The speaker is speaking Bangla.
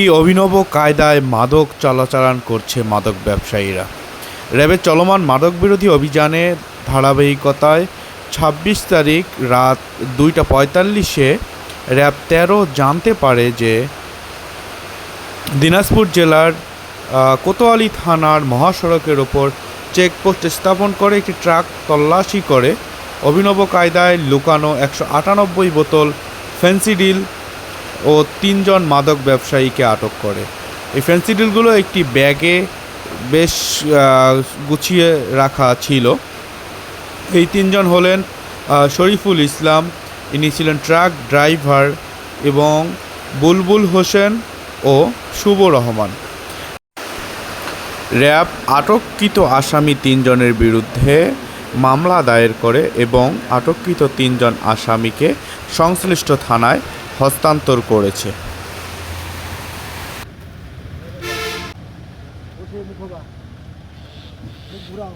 এই অভিনব কায়দায় মাদক চলাচালান করছে মাদক ব্যবসায়ীরা। র্যাবের চলমান মাদক বিরোধী অভিযানে ধারাবাহিকতায় ছাব্বিশ তারিখ রাত দুইটা পঁয়তাল্লিশে র্যাব তেরো জানতে পারে যে দিনাজপুর জেলার কোতোয়ালি থানার মহাসড়কের ওপর চেকপোস্ট স্থাপন করে একটি ট্রাক তল্লাশি করে। অভিনব কায়দায় লুকানো একশো আটানব্বই বোতল ফেন্সিডিল ও তিনজন মাদক ব্যবসায়ীকে আটক করে। এই ফেন্সিডিলগুলো একটি ব্যাগে বেশ গুছিয়ে রাখা ছিল। এই তিনজন হলেন শরীফুল ইসলাম, ইনি ছিলেন ট্রাক ড্রাইভার এবং বুলবুল হোসেন ও শুভ রহমান। র্যাব আটককৃত আসামি তিনজনের বিরুদ্ধে মামলা দায়ের করে এবং আটককৃত তিনজন আসামিকে সংশ্লিষ্ট থানায় হস্তান্তর করেছে। ঘুরাও